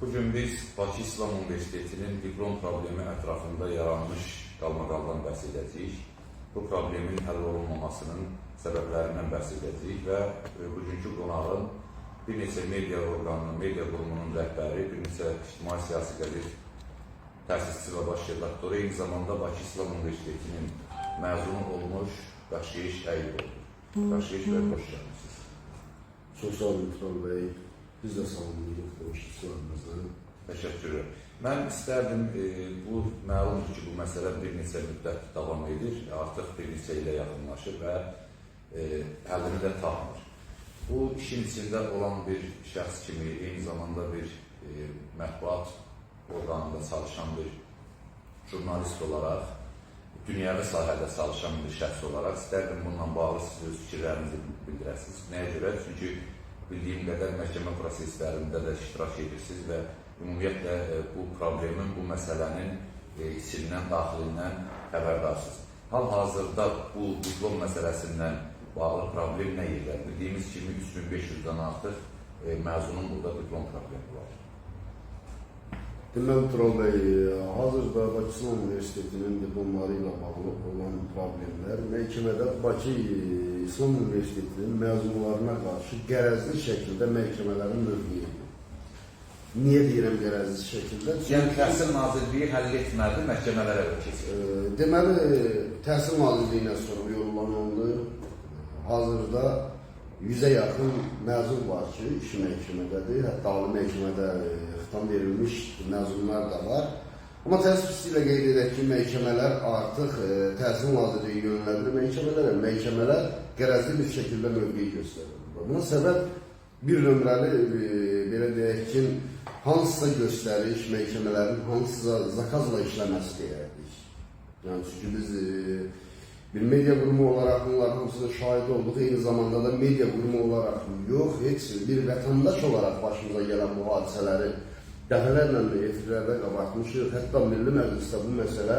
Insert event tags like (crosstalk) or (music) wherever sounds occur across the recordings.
Bugün biz Bakı İslam Üniversitetinin diplom problemi ətrafında yaranmış qalmaqaldan bəhs edəcəyik. Bu problemin həll olunmamasının səbəblərindən bəhs edəcəyik və e, bugünkü qonağım bir neçə media orqanının, media qurumunun rəhbəri, bir neçə ictimai siyasi qəzet təsisçisi və baş redaktoru, eyni zamanda Bakı İslam Üniversitetinin məzunu olmuş Bəxşiş Əyiboğlu. Bəxşiş bəy, xoş gəlmisiniz. Çok sağ olun Mustafa Bey. Biz de olun. Hoş sularınızdan. Təşəkkür edirəm. Mən istərdim, e, bu məlumdur ki, bu məsələ bir neçə müddət davam edir, artıq bir neçə ilə yaxınlaşır və e, həllini də tapmır. Bu işin içində olan bir şəxs kimi, eyni zamanda bir e, mətbuat orqanında çalışan bir jurnalist olaraq, dünyəvi sahədə çalışan bir şəxs olaraq istərdim bununla bağlı siz öz fikirlərinizi bildirəsiniz. Nəyə görə? Çünki bildiyim qədər məhkəmə proseslərində də iştirak edirsiniz və ümumiyyətlə e, bu problemin, bu məsələnin e, içindən, daxilindən xəbərdarsınız. Hal-hazırda bu diplom məsələsindən bağlı problem nə yerlər? Bildiyimiz kimi 3500-dən artıq e, məzunun burada diplom problemi var. Deməli Tural Bey, hazırda Bakı İslam Üniversitetinin diplomları ilə bağlı olan problemlər məhkəmədə Bakı İslam Üniversitetinin məzunlarına qarşı qərəzli şəkildə məhkəmələrin mövqeyidir. Niyə deyirəm qərəzli şəkildə? Yəni Təhsil Nazirliyi həll etmədi, məhkəmələrə keçir. E, Deməli, Təhsil Nazirliyinə sorğu yollanıldı. Hazırda yüzə yaxın məzun var ki, işi məhkəmədədir. Hətta ali məhkəmədə e, xitam verilmiş məzunlar da var. Amma təəssüf ilə qeyd edək ki, məhkəmələr artıq e, Təhsil Nazirliyi yönləndirir məhkəmələrə. Məhkəmələr qərəzli bir şəkildə mövqeyi göstərir. Buna səbəb bir nömrəli e, belə deyək ki, hansısa göstəriş məhkəmələrin hansısa zakazla işləməsi deyərdik. Yani çünkü biz e, bir medya kurumu olarak bunların hamısına şahit olduk. Aynı zamanda da medya kurumu olarak yok. Hiç bir vatandaş olarak başımıza gelen bu hadiseleri dəfələrlə də efirlərdə qabartmışıq. Hətta Milli Məclisdə bu məsələ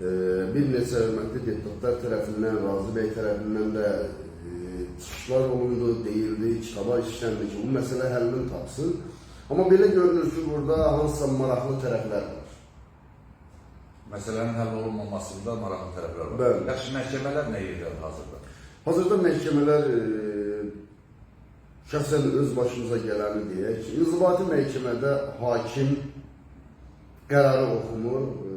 e, bir neçə hörmətli deputatlar tərəfindən, Razı bəy tərəfindən də e, çıxışlar olundu, deyildi, kitaba işləndi ki, bu məsələ həllini tapsın. Amma belə görünür ki, burada hansısa maraqlı tərəflər var. Məsələnin həll olunmamasında maraqlı tərəflər var. Bəli. Yaxşı, məhkəmələr nə yerdə hazırda? Hazırda məhkəmələr e, şəxsən öz başımıza gələni deyək ki, inzibati məhkəmədə hakim qərarı oxumur. E,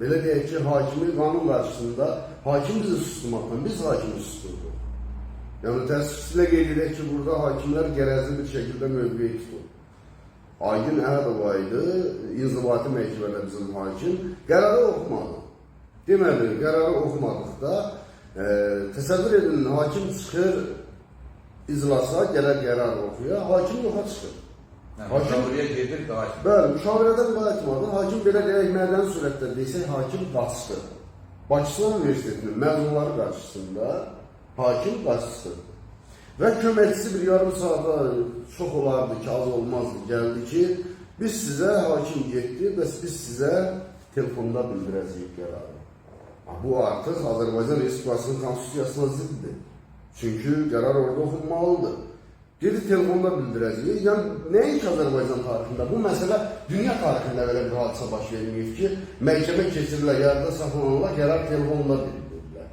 belə deyək ki, hakimi qanun qarşısında hakim bizi susturmaqla biz hakimi susturduq. Yəni təəssüflə qeyd edək ki, burada hakimlər qərəzli bir şəkildə mövqeyi tutur. Aygün Əhədova idi, inzibati məhkəmədə bizim hakim qərarı oxumadı. Deməli, qərarı oxumadıqda e, təsəvvür edin, hakim çıxır iclasa, gələr qərar oxuya, hakim yoxa çıxır. Yəni, Hakim- müşavirəyə gedir, qayıtmır. Bəli, müşavirədən qayıtmadı. Hakim belə deyək, mədəni surətdə desək, hakim qaçdı. Bakısan Universitetinin məzunları qarşısında hakim qaçdı. Və köməkçisi bir yarım saata çox olardı ki, az olmazdı. Gəldi ki, biz sizə hakim getdi, bəs biz sizə telefonda bildirəcəyik qərarı. Bu artıq Azərbaycan Respublikasının konstitusiyasına ziddir. Çünki qərar orada oxunmalıdır. Dedi telefonda bildirəcəyik. Yəni nəinki Azərbaycan tarixində, bu məsələ dünya tarixində belə bir hadisə baş verməyib ki, məhkəmə keçirirlər, yarıda saxlanırlar, qərar telefonda bildirirlər.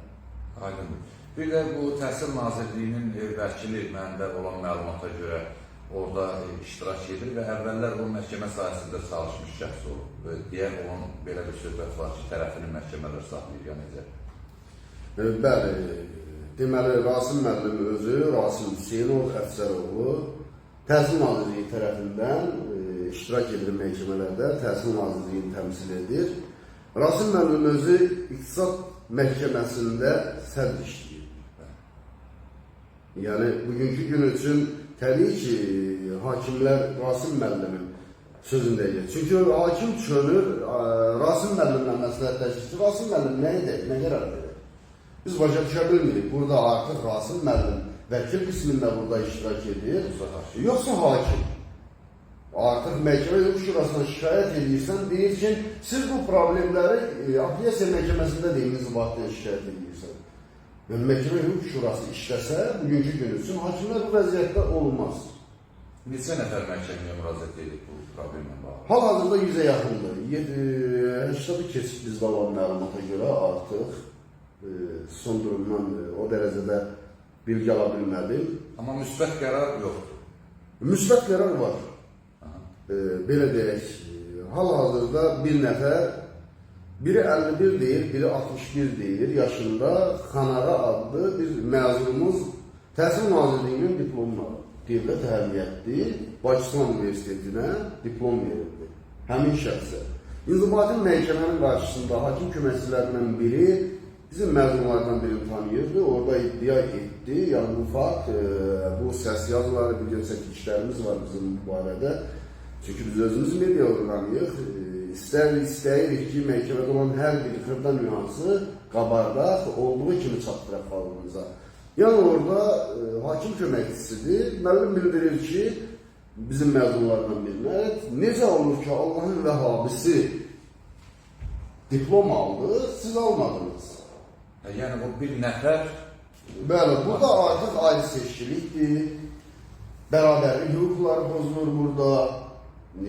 Aydındır. Bir də bu Təhsil Nazirliyinin e, vəkili məndə olan məlumata görə orada e, iştirak edir və əvvəllər o məhkəmə sahəsində çalışmış şəxs olub. Və Deyən onun belə bir söhbət var ki, tərəfini məhkəmələr saxlayır, ya necə? Bəli, deməli Rasim müəllim özü, Rasim Hüseynov Əfsəroğlu Təhsil Nazirliyi tərəfindən e, iştirak edir məhkəmələrdə, Təhsil Nazirliyini təmsil edir. Rasim müəllim özü İqtisad Məhkəməsində sədr işləyir. Yəni bugünkü gün üçün təbii ki, hakimlər Rasim müəllimin sözündə gedir. Çünki hakim çönür, ə, Rasim müəllimlə məsləhətləşir ki, Rasim müəllim nə edir, nə qərar? Biz başa düşə bilmirik. Burada artıq Rasim müəllim vəkil qismində burada iştirak edir. Yoxsa hakim. Artıq məhkəmə hüquq şurasına şikayət edirsən, deyir ki, siz bu problemləri e, apellyasiya məhkəməsində deyiniz vaxtda şikayət edirsən. Yəni məhkəmə hüquq şurası işləsə, bugünkü gün üçün hakimlər bu vəziyyətdə olmaz. Neçə nəfər məhkəməyə müraciət edib bu problemlə bağlı? Hal-hazırda 100-ə yaxındır. 80-ı keçib bizdə olan məlumata görə artıq e, son durumdan e, o dərəcədə bilgi ala bilmədim. Amma müsbət qərar yoxdur. Müsbət qərar var. Aha. E, belə deyək, hal-hazırda bir nəfər biri 51 deyir, biri 61 deyir yaşında Xanara adlı bir məzunumuz Təhsil Nazirliyinin diplomunu alıb. Dövlət əhəmiyyətli Bakistan Universitetinə diplom verildi. Həmin şəxsə. İnzibati məhkəmənin qarşısında hakim köməkçilərindən biri bizim məzunlardan birini tanıyırdı. Orada iddia etdi. Yəni bu fakt, e, bu səs yazıları, video çəkilişlərimiz var bizim bu barədə. Çünki biz özümüz media orqanıyıq. E, İstər istəyirik ki, məhkəmədə olan hər bir xırda nüansı qabardaq, olduğu kimi çatdıraq xalqımıza. Yəni orada e, hakim köməkçisidir. Müəllim bildirir ki, bizim məzunlardan birinə necə olur ki, Allahın vəhabisi diplom aldı, siz almadınız. Hə, Yəni bu bir nəfər Bəli, burada artıq ayrı seçkilikdir. Bərabərlik hüquqları pozulur burada.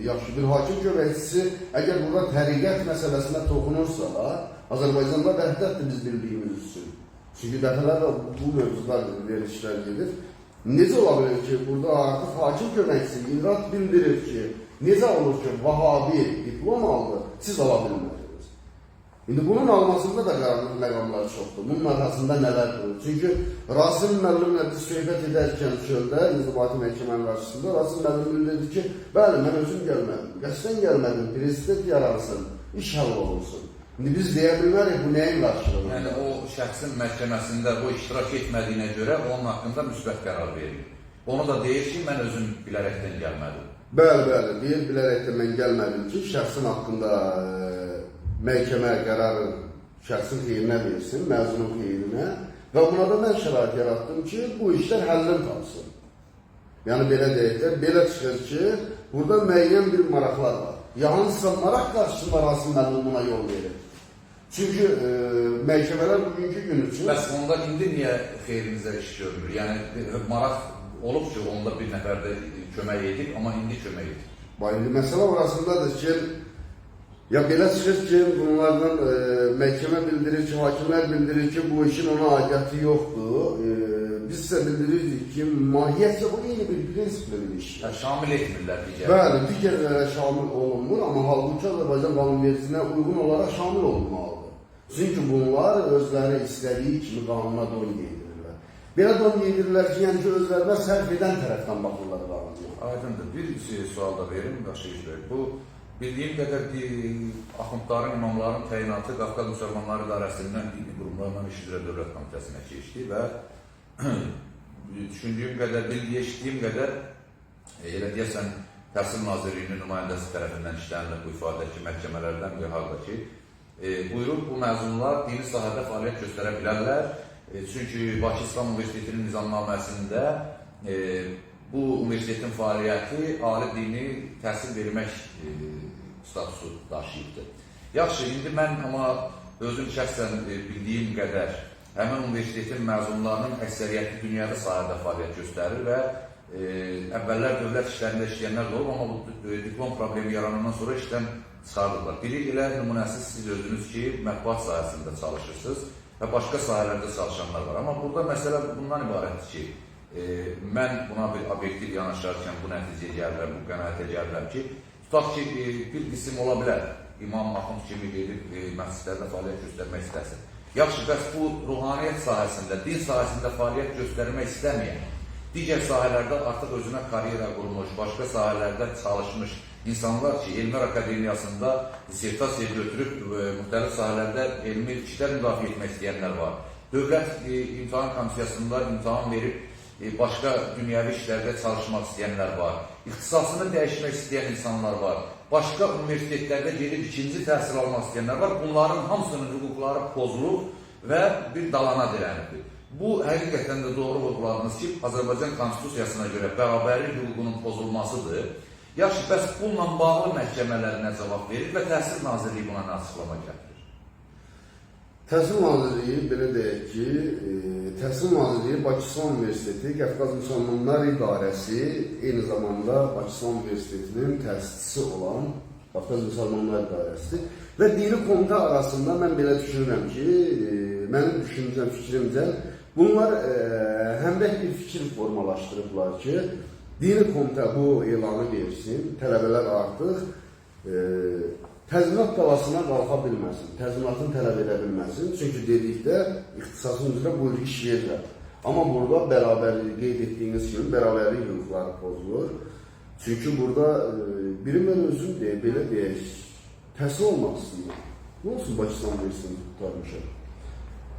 Yaxşı bir hakim köməkçisi əgər burada təriqət məsələsinə toxunursa da, Azərbaycanda vəhdətdir biz bildiyimiz üçün. Çünki dəfələrlə bu mövzular verilişlər gedir. Necə ola bilər ki, burada artıq hakim köməkçisi İrad bildirir ki, necə olur ki, Vahabi diplom aldı, siz ala bilmədiniz. İndi bunun almasında da qaranlıq məqamlar çoxdur. Bunun arasında nələr durur? Çünki Rasim müəllimlə biz söhbət edərkən çöldə, inzibati məhkəmənin qarşısında Rasim müəllim dedi ki, bəli, mən özüm gəlmədim. Qəsdən gəlmədim, prezident yaransın, iş həll olunsun. İndi biz deyə bilmərik bu nəyin qarşılığıdır? Yəni o şəxsin məhkəməsində bu iştirak etmədiyinə görə onun haqqında müsbət qərar verilir. Onu da deyir ki, mən özüm bilərəkdən gəlmədim. Bəli, bəli, deyir bilərək də mən gəlmədim ki, şəxsin haqqında e, məhkəmə qərarı şəxsin xeyrinə versin, məzunun xeyrinə və buna da mən şərait yaratdım ki, bu işlər həllini tapsın. Yəni belə deyək də, belə çıxır ki, burada müəyyən bir maraqlar var. Ya hansısa maraq qarşısında Rasim müəllim buna yol verir. Çünki e, məhkəmələr bugünkü gün üçün Bəs onda indi niyə xeyrinizə iş görmür? Yəni maraq olub ki, onda bir nəfər də kömək edib, amma indi kömək edir. Bax, indi məsələ orasındadır ki, ya belə çıxır ki, bunlardan e, məhkəmə bildirir ki, hakimlər bildirir ki, bu işin ona aidiyyəti yoxdur. E, biz isə bildiririk ki, mahiyyətcə bu eyni bir prinsiplə bir işdir. Yəni, şamil etmirlər digər. Bəli, digərlərə şamil olunmur, amma halbuki Azərbaycan qanunvericiliyinə uyğun olaraq şamil olunmalıdır. Çünki bunlar özləri istədiyi kimi qanuna don geydirirlər. Belə don geydirirlər ki, yəni ki, özlərinə sərf edən tərəfdən baxırlar qanuna. Aydındır. Bir şey, sual da verim, bəy. Bu bildiyim qədər ki, axundların, imamların təyinatı Qafqaz Müsəlmanları İdarəsindən dini qurumlarla iş üzrə Dövlət Komitəsinə keçdi və (clears throat) düşündüyüm qədər, bildiyi, eşitdiyim qədər e, elə deyəsən Təhsil Nazirliyinin nümayəndəsi tərəfindən işlənilib bu ifadə ki, məhkəmələrdən bir halda ki, e, buyurub bu məzunlar dini sahədə fəaliyyət göstərə bilərlər. E, çünki Bakı İslam Universitetinin nizamnaməsində e, bu universitetin fəaliyyəti ali dini təhsil vermək e, statusu daşıyıbdır. Yaxşı, indi mən amma özüm şəxsən e, bildiyim qədər həmin universitetin məzunlarının əksəriyyəti dünyada sahədə fəaliyyət göstərir və e, əvvəllər dövlət işlərində işləyənlər də olub, bu e, diplom problemi yaranandan sonra işdən çıxardıblar. Biri elə nümunəsi siz özünüz ki, mətbuat sahəsində çalışırsınız və başqa sahələrdə çalışanlar var. Amma burada məsələ bundan ibarətdir ki, e, mən buna bir obyektiv yanaşarkən bu nəticəyə gəlirəm, bu qənaətə gəlirəm ki, tutaq ki, e, bir qism ola bilər, imam Axund kimi gedib e, məscidlərdə fəaliyyət göstərmək istəsin. Yaxşı, bəs bu ruhaniyyət sahəsində, din sahəsində fəaliyyət göstərmək istəməyən, digər sahələrdə artıq özünə karyera qurmuş, başqa sahələrdə çalışmış insanlar ki, Elmlər Akademiyasında dissertasiya götürüb e, müxtəlif sahələrdə elmi işlər müdafiə etmək istəyənlər var. Dövlət e, imtahan komissiyasında imtahan verib e, başqa dünyəvi işlərdə çalışmaq istəyənlər var. İxtisasını dəyişmək istəyən insanlar var. Başqa universitetlərdə gedib ikinci təhsil almaq istəyənlər var. Bunların hamısının hüquqları pozulub və bir dalana dirənibdir. Bu həqiqətən də doğru vurguladınız ki, Azərbaycan Konstitusiyasına görə bərabərlik hüququnun pozulmasıdır. Yaxşı, bəs bununla bağlı məhkəmələr nə cavab verir və Təhsil Nazirliyi buna nə gətirir? Təhsil Nazirliyi belə deyək ki, e, Təhsil Nazirliyi Bakıstan Universiteti Qafqaz Müsəlmanlar İdarəsi eyni zamanda Bakıstan Universitetinin təsisçisi olan Qafqaz Müsəlmanlar İdarəsi və dini komitə arasında mən belə düşünürəm ki, e, mənim düşüncəm, fikrimcə bunlar e, həmrəh bir fikir formalaşdırıblar ki, dini komitə bu elanı versin, tələbələr artıq təzminat davasına qalxa bilməsin, təzminatını tələb edə bilməsin. Çünki dedikdə ixtisasın üzrə bu iş verirlər. Amma burada bərabərlik qeyd etdiyiniz kimi bərabərlik hüquqları pozulur. Çünki burada e, biri mən özüm deyə belə deyək, təhsil olmaq istəyirəm. Nə olsun Bakıstan Universitetini tutarmışam.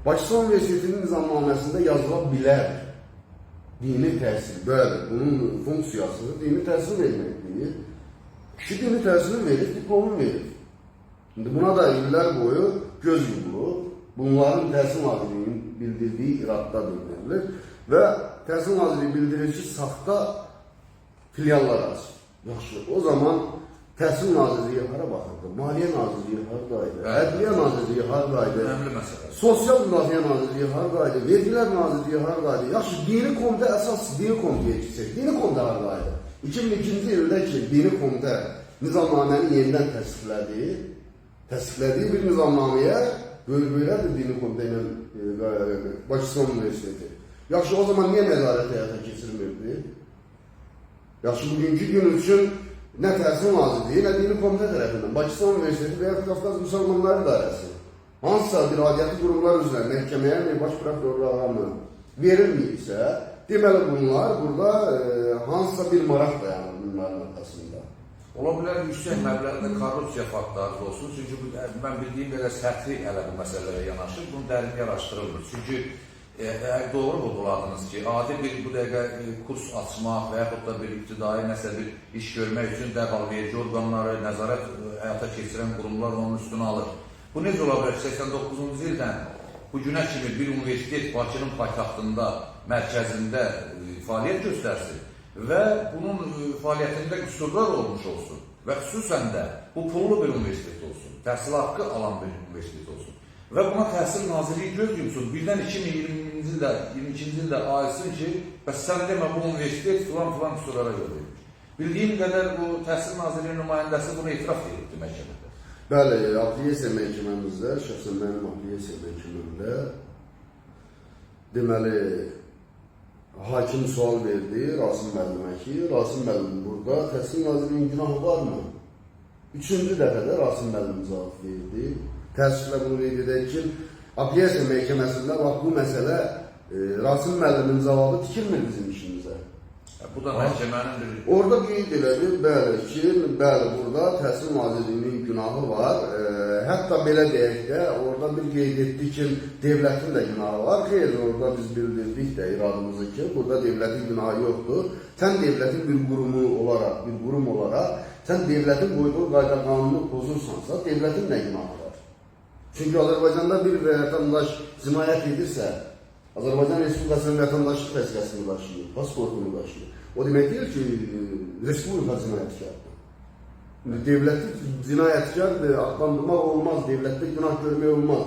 Bakıstan Universitetinin nizamnaməsində yazıla bilər. Dini təhsil, bəli, bunun funksiyası dini təhsil verməkdir. Kişi dini təhsili verir, diplomu verir. Şimdi buna da illər boyu göz yumulur. Bunların Təhsil Nazirliyinin bildirdiyi iradda bildirilir və Təhsil Nazirliyi bildirir ki, saxta filiallar açır. Yaxşı, o zaman Təhsil Nazirliyi hara baxırdı? Maliyyə Nazirliyi haradaydı? Ədliyyə Nazirliyi haradaydı? Önemli mesele. Sosial Müdafiə Nazirliyi haradaydı? Vergilər Nazirliyi haradaydı? Yaxşı, dini komitə əsas dini komitəyə keçsək, dini komitə haradaydı? 2002-ci ildə ki, dini komitə nizamnaməni yenidən təsdiqlədi, təsdiqlədiyi bir nizamnaməyə bölgülərdir dini komitə ilə e, Bakıstan Universiteti. Yaxşı, o zaman niyə nəzarət həyata keçirmirdi? Yaxşı, bugünkü gün üçün nə Təhsil Nazirliyi, nə Dini Komitə tərəfindən Bakıstan Universiteti və ya Qafqaz Müsəlmanları İdarəsi hansısa bir aidiyyatı qurumlar üzrə məhkəməyə və baş prokurorluğa mı verilməyibsə, deməli bunlar burada e, hansısa bir maraq dayanır bunların arxasında. Ola bilər yüksək məbləğdə korrupsiya faktları olsun. Çünki bu, mən bildiyim belə səthi hələ bu məsələlərə yanaşır. Bunu dərin araşdırılmır. Çünki e, əgər doğru vurguladınız ki, adi bir bu dəqiqə e, kurs açmaq və yaxud da bir ibtidai nəsə bir iş görmək üçün dərhal verici orqanları, nəzarət e, həyata keçirən qurumlar onun üstünə alır. Bu necə ola bilər? 89-cu ildən bu günə kimi bir universitet Bakının paytaxtında, mərkəzində e, fəaliyyət göstərsin və bunun e, fəaliyyətində qüsurlar olmuş olsun və xüsusən də bu pullu bir universitet olsun, təhsil haqqı alan bir universitet olsun və buna Təhsil Nazirliyi göz yumsun, birdən 2020-ci ildə, 22-ci ildə ayılsın ki, bəs sən demə bu universitet filan filan yol verir. Bildiyim qədər bu Təhsil Nazirliyinin nümayəndəsi bunu etiraf edibdi məhkəmədə. Bəli, apellyasiya məhkəməmizdə, şəxsən mənim apellyasiya məhkəməmdə deməli hakim sual verdi Rasim müəllimə ki, Rasim müəllim burada Təhsil Nazirliyinin günahı varmı? Üçüncü dəfədə Rasim müəllim cavab verdi. Təəssüflə bunu qeyd edək ki, apellyasiya məhkəməsində bax bu məsələ e, Rasim müəllimin cavabı tikilmir bizim işimizə. Bu da məhkəmənin bir Orada qeyd elədi, bəli ki, bəli burada Təhsil Nazirliyinin günahı var. E, hətta belə deyək də, orada bir qeyd etdi ki, devlətin də günahı var. Xeyr, orada biz bildirdik də iradımızı ki, burada devlətin günahı yoxdur. Sən devlətin bir qurumu olaraq, bir qurum olaraq, sən devlətin qoyduğu qayda qanunu pozursansa, devlətin nə günahı var? Çünki Azərbaycanda bir vətəndaş cinayət edirsə, Azərbaycan Respublikasının vətəndaşlıq vəsiqəsini daşıyır, pasportunu daşıyır. O demək deyil ki, e, Respublika cinayətkardır. İndi Devləti cinayətkar e, adlandırmaq olmaz, devlətdə günah görmək olmaz.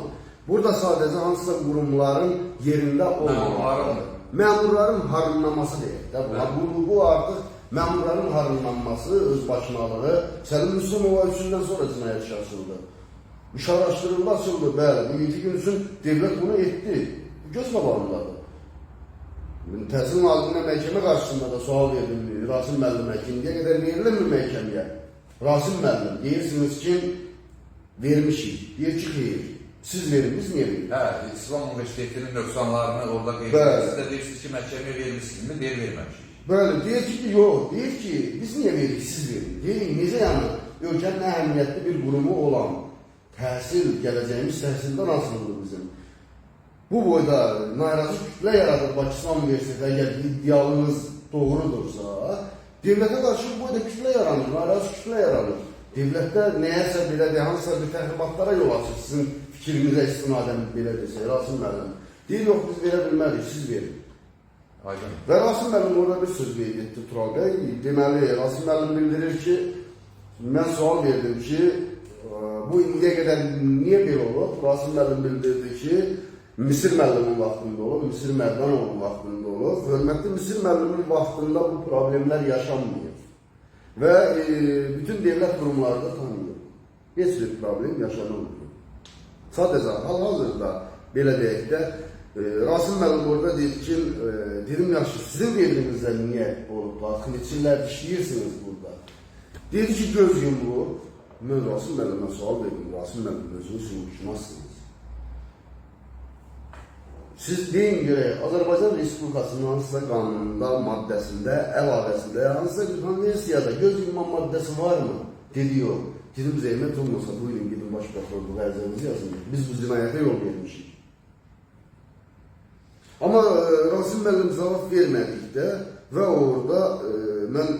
Burada sadəcə hansısa qurumların yerində olmamaq. Məmurların. Harınlaması deyək də buna. Bu, bu artıq məmurların harınlanması, öz başınalığı Səlim Müslümova üçündən sonra cinayət açıldı. İş araşdırılma açıldı, bəli. Bugünkü gün üçün devlət bunu etdi. Göz qabağındadır. Təhsil Nazirinə məhkəmə qarşısında da sual verdim. Rasim müəllimə ki, indiyə qədər verilirmi məhkəməyə? Rasim müəllim, deyirsiniz ki, vermişik. Deyir ki, xeyr. Siz verin, biz niyə veririk? Hə, İslam Universitetinin nöqsanlarını orada qeyd Bəli. edirsiniz. Siz də deyirsiniz ki, məhkəməyə vermişsiniz mi? Deyir, verməmişik. Bəli, deyir ki, yox, deyir ki, biz niyə veririk, siz verin. Deyir, necə yəni, ölkənin əhəmiyyətli bir qurumu olan təhsil, gələcəyimiz təhsildən asılıdır bizim. Bu boyda narazı kütlə yaradır Bakıstan Universiteti, əgər iddialınız doğrudursa, devlətə qarşı bu boyda kütlə yaranır, narazı kütlə yaranır. Devlətdə nəyəsə belə də, hansısa bir təxribatlara yol açır, sizin fikrinizə istinadən belə desək, Rasim müəllim. Deyir, yox, biz verə bilmərik, siz verin. Aydın. Və Rasim müəllim orada bir söz qeyd etdi Tural bəy. Deməli, Rasim müəllim bildirir ki, mən sual verdim ki, bu indiyə qədər niyə belə olub? Rasim müəllim bildirdi ki, Misir müəllimin vaxtında olub, Misir Mərdanovun vaxtında olub. Hörmətli Misir müəllimin vaxtında bu problemlər yaşanmıyor. Və e, bütün dövlət qurumları da tanınır. Heç bir problem yaşanılmıyor. Sadəcə hal-hazırda belə deyək də e, Rasim müəllim orada deyir ki, e, dedim yaxşı sizin devrinizdə niyə olub? Baxın, neçə illər burada. Dedi ki göz yumruğu. Ben Rasim müəllimə sual verdim. Rasim müəllim özünüz yumuşmazsınız. Siz deyin görək, Azərbaycan Respublikasının hansısa qanununda, maddəsində, əlavəsində, hansısa bir konvensiyada göz yumma maddəsi varmı? Dedi yox. Dedim zəhmət olmasa buyurun gidin baş prokurorluğa ərzənizi yazın. Biz bu cinayətə yol vermişik. Amma e, Rasim müəllim cavab vermədikdə və orada e, mən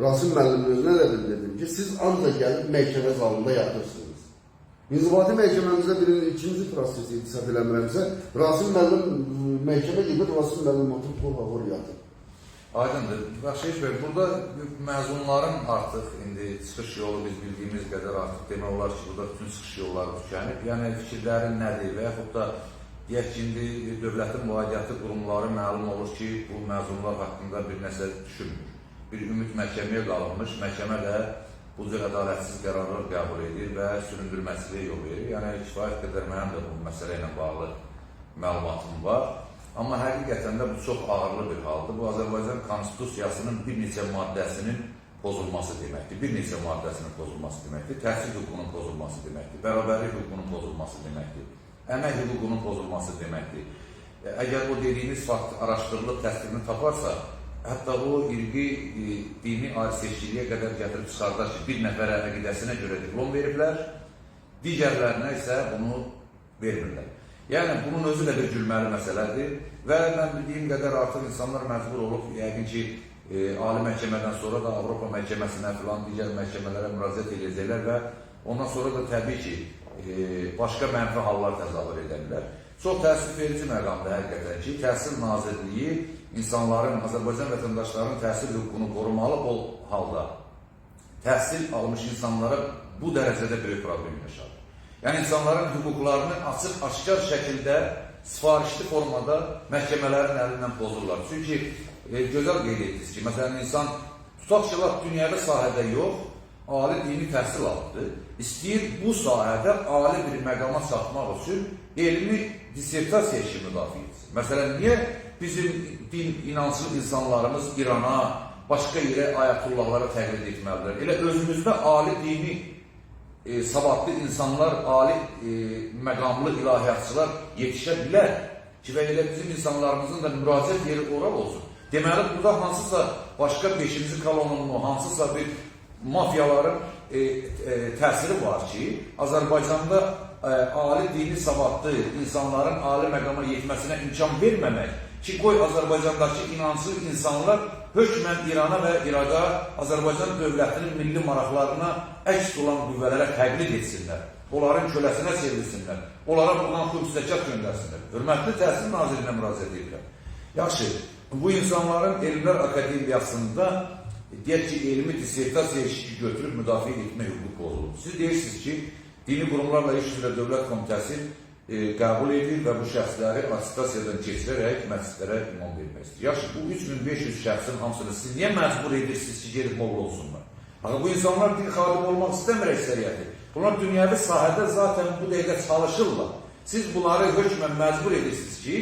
Rasim müəllimin özünə də bildirdim ki, siz ancaq gəlib məhkəmə zalında yatırsınız. İnzibati məhkəməmizdə bir ikinci proses idi, səhv eləmirəmsə, Rasim müəllim e, məhkəmə gedir, Rasim müəllim oturub qorxaq yatır. Aydındır. Bəxşeyiş bəy, burada məzunların artıq indi çıxış yolu biz bildiyimiz qədər artıq demək olar ki, burada bütün çıxış yolları tükənib. Yəni fikirlərin nədir və yaxud da deyək ki, indi dövlətin müalicəti qurumları məlum olur ki, bu məzunlar haqqında bir nəsə düşünmür. Bir ümid məhkəməyə qalınmış, məhkəmə də bu cür ədalətsiz qərarlar qəbul edir və süründürməsiliyə yol verir. Yəni kifayət qədər mənim də bu məsələ ilə bağlı məlumatım var. Amma həqiqətən də bu çox ağırlı bir haldır. Bu Azərbaycan Konstitusiyasının bir neçə maddəsinin pozulması deməkdir. Bir neçə maddəsinin pozulması deməkdir. Təhsil hüququnun pozulması deməkdir. Bərabərlik hüququnun pozulması deməkdir. Əmək hüququnun pozulması deməkdir. Əgər o dediyiniz fakt araşdırılıb təsdiqini taparsa, hətta o irqi e, dini ayrı-seçkiliyə qədər gətirib çıxardar ki, bir nəfərə əqidəsinə görə diplom veriblər, digərlərinə isə bunu vermirlər. Yəni bunun özü də bir gülməli məsələdir və mən bildiyim qədər artıq insanlar məcbur olub yəqin ki, e, ali məhkəmədən sonra da Avropa məhkəməsinə filan digər məhkəmələrə müraciət edəcəklər və ondan sonra da təbii ki, e, başqa mənfi hallar təzahür edərlər. Çox təəssüf verici məqamdır həqiqətən ki, Təhsil Nazirliyi insanların, Azərbaycan vətəndaşlarının təhsil hüququnu qorumalı ol halda təhsil almış insanlara bu dərəcədə böyük problem yaşadır. Yəni insanların hüquqlarını açıq, aşkar şəkildə sifarişli formada məhkəmələrin əlindən pozurlar. Çünki e, gözəl qeyd etdiniz ki, məsələn insan tutaq ki, dünyada sahədə yox, ali dini təhsil aldı. İstəyir bu sahədə ali bir məqama çatmaq üçün elmi dissertasiya işi müdafiə etsin. Məsələn, niyə bizim din inanclı insanlarımız İrana, başqa yerə ayətullahlara təqlid etməlidirlər? Elə özümüzdə ali dini e, savadlı insanlar, ali e, məqamlı ilahiyyatçılar yetişə bilər ki, və elə bizim insanlarımızın da müraciət yeri ora olsun. Deməli, burada hansısa başqa 5-ci kolonunun, hansısa bir mafiyaların e, e, təsiri var ki, Azərbaycanda e, ali dini savadlı insanların ali məqama yetməsinə imkan verməmək ki, qoy Azərbaycandakı inanclı insanlar hökmən İrana və İraqa Azərbaycan dövlətinin milli maraqlarına əks olan qüvvələrə təqlid etsinlər. Onların köləsinə çevrilsinlər. Onlara buradan xüsusi zəkat göndərsinlər. Hörmətli Təhsil Nazirinə müraciət edirəm. Yaxşı, bu insanların Elmlər Akademiyasında deyək ki, elmi dissertasiya işi götürüb müdafiə etmə hüququ pozulur. Siz deyirsiniz ki, dini qurumlarla iş üzrə Dövlət Komitəsi e, qəbul edir və bu şəxsləri attestasiyadan keçirərək məscidlərə imam vermək istəyir. Yaxşı, bu 3500 şəxsin hamısını siz niyə məcbur edirsiniz ki, gedib molla olsunlar? Axı bu insanlar din xadimi olmaq istəmir əksəriyyəti. Bunlar dünyəvi sahədə zaten bu dəqiqə çalışırlar. Siz bunları hökmən məcbur edirsiniz ki,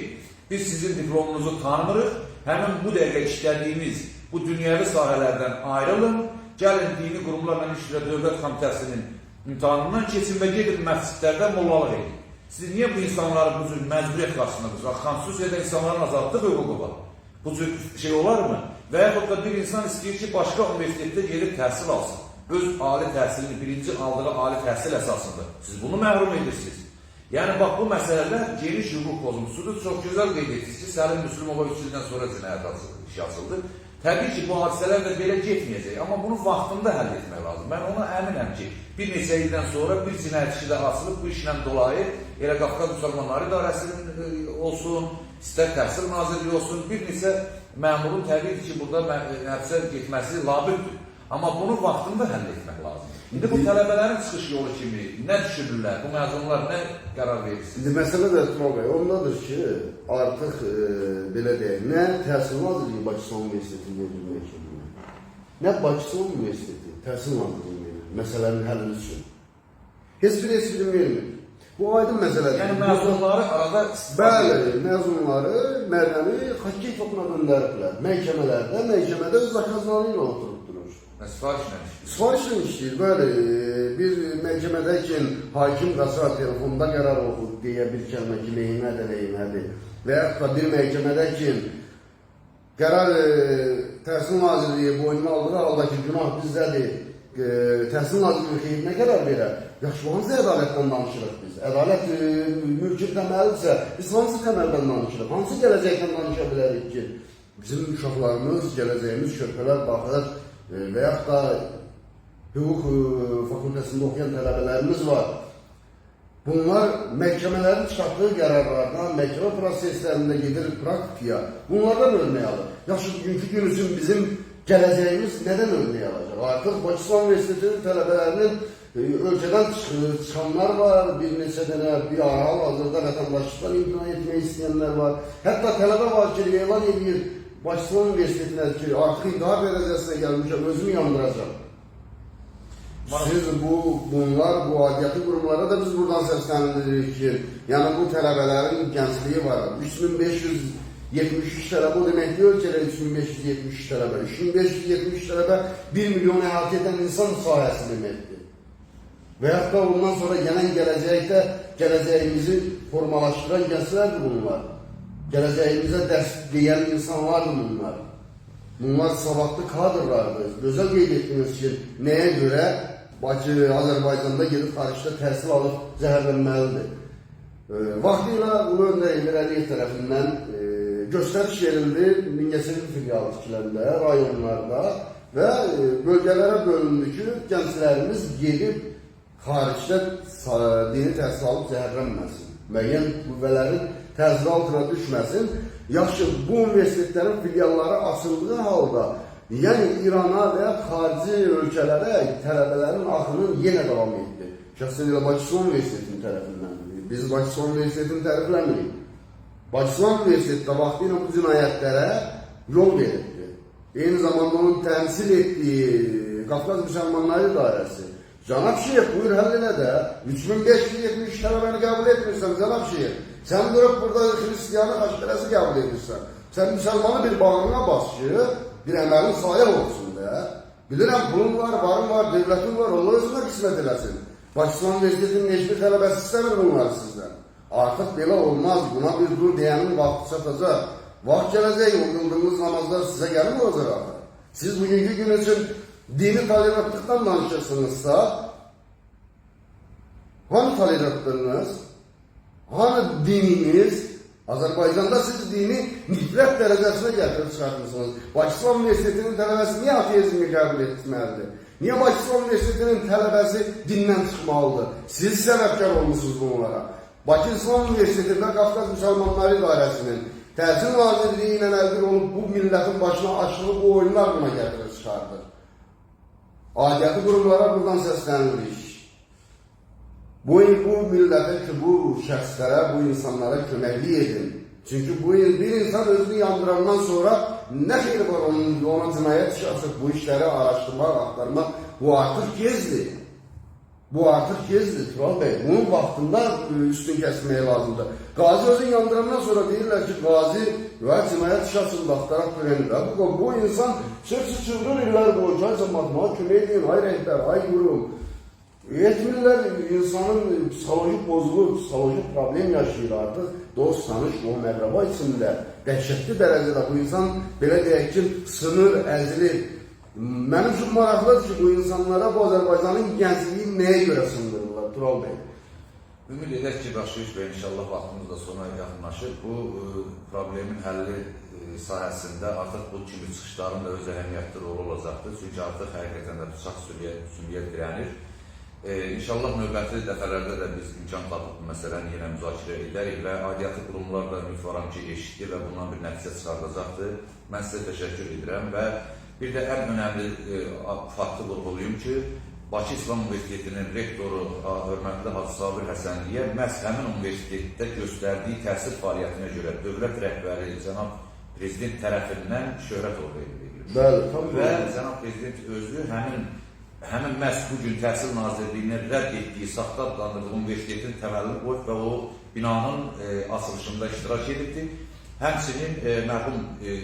biz sizin diplomunuzu tanımırıq, həmin bu dəqiqə işlədiyimiz bu dünyəvi sahələrdən ayrılın, gəlin dini qurumlarla iş üzrə Dövlət Komitəsinin imtihanından keçin və gedin məscidlərdə mollalıq edin. Siz niyə bu insanları bu cür məcburiyyət qarşısında tutuyorsunuz? Konstitusiyada insanların azadlıq hüququ var. Bu cür şey olar mı? Və yaxud da bir insan istəyir ki, başqa universitetdə gedib təhsil alsın. Öz ali təhsilini, birinci aldığı ali təhsil əsasında. Siz bunu məhrum edirsiniz. Yəni bax bu məsələlər geniş hüquq pozuntusudur. Çox gözəl qeyd etdiniz ki, Səlim Müslümova 3 ildən sonra cinayət iş açıldı. Təbii ki, bu hadisələr də belə getməyəcək, amma bunu vaxtında həll etmək lazım. Mən ona əminəm ki, bir neçə ildən sonra bir cinayət işi də açılıb bu işlə dolayı elə Qafqaz Müsəlmanları İdarəsinin e, olsun, istər Təhsil Nazirliyi olsun, bir neçə məmurun təbii ki, burada həbsə getməsi labüddür. Amma bunu vaxtında həll etmək lazımdır. İndi bu tələbələrin çıxış yolu kimi nə düşünürlər? Bu məzunlar nə qərar verirsiniz? İndi məsələ də Tural bəy, ondadır ki, artıq e, belə deyək, nə Təhsil Nazirliyi Bakı Universitetini verilmək kimi, nə Bakı Universiteti Təhsil Nazirliyi verir məsələnin həlli üçün. Heç bir heç birini vermir. Bu aydın məsələdir. Yəni məzunları arada Bəli, məzunları mərhəmi xakkey topuna göndəriblər. Məhkəmələrdə, məhkəmədə öz zakazları ilə oturub durur. Sifariş nədir? Sifarişlə işləyir, bəli. Bir məhkəmədəykən hakim qasa telefonda qərar oxud deyə bir kəlmə ki, lehinədir, lehinədir. Və yaxud da bir məhkəmədəykən qərar e, Təhsil Nazirliyi boynuna aldığı halda ki, günah bizdədir, e, Təhsil Nazirliyi xeyrinə qərar verər. Yaxşı, hansı ədalətdən danışırıq biz? Ədalət e, mülki təməlidirsə, biz hansı təməldən danışırıq? Hansı gələcəkdən danışa ki, bizim uşaqlarımız, gələcəyimiz körpələr baxır e, və yaxud da hüquq e, fakültəsində oxuyan tələbələrimiz var. Bunlar məhkəmələrin çıxartdığı qərarlardan, məhkəmə proseslərində gedir praktikaya. Bunlardan örnək alır. Yaxşı, bugünkü gün üçün bizim gələcəyimiz nədən örnək alacaq? Artıq Bakı Universitetinin tələbələrinin e, ölkədən çıxanlar var, bir neçə dənə bir hal hazırda vətəndaşlıqdan imtina etmək istəyənlər var. Hətta tələbə var ki, elan edir Bakı Universitetinə ki, artıq intihar dərəcəsinə gəlmişəm, özümü yandıracağım. Siz bu bunlar bu aidiyyatı qurumlara da biz buradan səsləndiririk ki, yəni bu tələbələrin gəncliyi var. 3573 tələbə o demək deyil ki, elə 3573 tələbə. 3573 tələbə 1 milyon əhatə edən insan sayəsi deməkdir. Və yaxud da ondan sonra gələn gələcəkdə gələcəyimizi formalaşdıran gənclərdir bunlar. Gələcəyimizə dərs deyən insanlardır bunlar. Bunlar savadlı kadrlardır. Gözəl qeyd etdiniz ki, nəyə görə Bakı, Azərbaycanda gedib xaricdə təhsil alıb zəhərlənməlidir. E, vaxtilə Ulu Öndər Elmir Əliyev tərəfindən e, göstəriş verildi Mingəçevir filialı tikilində, rayonlarda və e, bölgələrə bölündü ki, gənclərimiz gedib xaricdə sa- dini təhsil alıb zəhərlənməsin. Müəyyən qüvvələrin təsiri altına düşməsin. Yaxşı, bu universitetlərin filialları açıldığı halda Yəni İrana və ya xarici ölkələrə tələbələrin axını yenə davam etdi. Şəxsən elə Bakı Universitetinin tərəfindən. Biz Bakı Universitetini tərəfləmirik. Bakı Universiteti də vaxtı ilə bu cinayətlərə yol verirdi. Eyni zamanda onun təmsil etdiyi Qafqaz Müsəlmanları İdarəsi. Cənab Şeyh buyur həll elə də 3570 tələbəni qəbul etmirsən Cənab Şeyh. Sən durub burada Hristiyanı xaşqərəsi qəbul edirsən. Sən müsəlmanı bir bağrına bas ki, bir əməlin sayıq olsun da. Bilirəm pulun var, varın var, devlətin var, Allah özünə qismət eləsin. Pakistan Universitetinin bir tələbəsi istəmir bunları sizdən. Artıq belə olmaz, buna bir dur deyənin vaxtı çatacaq. Vaxt gələcək, o qıldığınız namazlar sizə gəlmir olacaq axı. Siz bugünkü gün üçün dini tolerantlıqdan danışırsınızsa, hani tolerantlığınız, hani dininiz, Azərbaycanda siz dini nifrət dərəcəsinə gətirib çıxartmışsınız. Bakı Universitetinin tələbəsi niyə ateizmi qəbul etməlidir? Niyə Bakı Universitetinin tələbəsi dindən çıxmalıdır? Siz səbəbkar olmusunuz bunlara. Bakı İslam Universiteti və Qafqaz Müsəlmanları İdarəsinin Təhsil Nazirliyi ilə əlbir olub bu millətin başına açılı bu oyunlar buna gətirib çıxardır. Aidiyyatı qurumlara buradan səslənirik. Bu, bu millətə ki, bu şəxslərə, bu insanlara köməklik edin. Çünki bu bir insan özünü yandırandan sonra nə xeyri var onun, ona cinayət işi açıb bu işləri araşdırmaq, axtarmaq, bu artıq gezdir. Bu artıq gezdir Tural Bey. Bunun vaxtında e, üstün kəsməyə lazımdır. Qazi özünü yandırandan sonra deyirlər ki, qazi və cinayət işi açıldı, axtaraq görənir. Bu, bu insan söz çıldır illər boyunca cəmatmağa kömək edin, ay rəhbər, ay qurum. Etmirlər insanın psixolojik bozulur, psixolojik problem yaşayır artıq. Dost, tanış, qohum, əqraba içində dəhşətli dərəcədə bu insan belə deyək ki, sınır, əzilir. Mənim üçün maraqlıdır ki, bu insanlara bu Azərbaycanın gəncliyi nəyə görə sındırırlar, Tural bəy? Ümid edək ki, başlayış və inşallah vaxtımız da sona yaxınlaşır. Bu e, problemin həlli e, sahəsində artıq bu kimi çıxışların da öz əhəmiyyətli rolu olacaqdır. Çünki artıq həqiqətən də bıçaq sürüyə dirənir. E, inşallah növbəti dəfələrdə də biz imkan tapıb bu məsələni yenə müzakirə edərik və aidiyyatı qurumlar da ümid varam ki, eşitdi və bundan bir nəticə çıxardacaqdır. Mən sizə təşəkkür edirəm və bir də ən önəmli e, faktı vurğulayım ki, Bakı İslam Universitetinin rektoru hörmətli Hacı Sabir Həsənliyə məhz həmin universitetdə göstərdiyi təhsil fəaliyyətinə görə dövlət rəhbəri cənab prezident tərəfindən şöhrət ordu edilir. Bəli, tam Və cənab prezident özü həmin həmin məhz bu gün Təhsil Nazirliyinin rədd etdiyi saxta adlandırdığı universitetin təməllini qoyub və o binanın e, açılışında iştirak edibdi. Həmçinin e, mərhum e,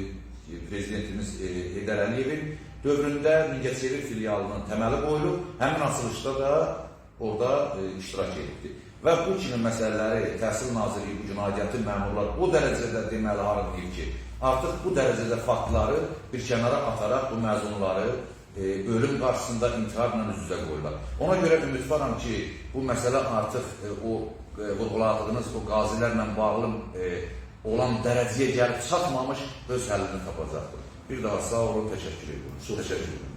prezidentimiz e, Heydər Əliyevin dövründə Mingəçevir filialının təməli qoyulub, həmin açılışda da orada e, iştirak edibdi. Və bu kimi məsələləri Təhsil Nazirliyi bu gün aidiyyəti məmurlar o dərəcədə deməli arıqlayıb ki, artıq bu dərəcədə faktları bir kənara ataraq bu məzunları e, ölüm qarşısında intiharla üz-üzə qoyurlar. Ona görə ümidvaram ki, bu məsələ artıq e, o e, vurğuladığınız o qazilərlə bağlı e, olan dərəcəyə gəlib çatmamış öz həllini tapacaqdır. Bir daha sağ olun, təşəkkür edirəm. Çox təşəkkür edirəm.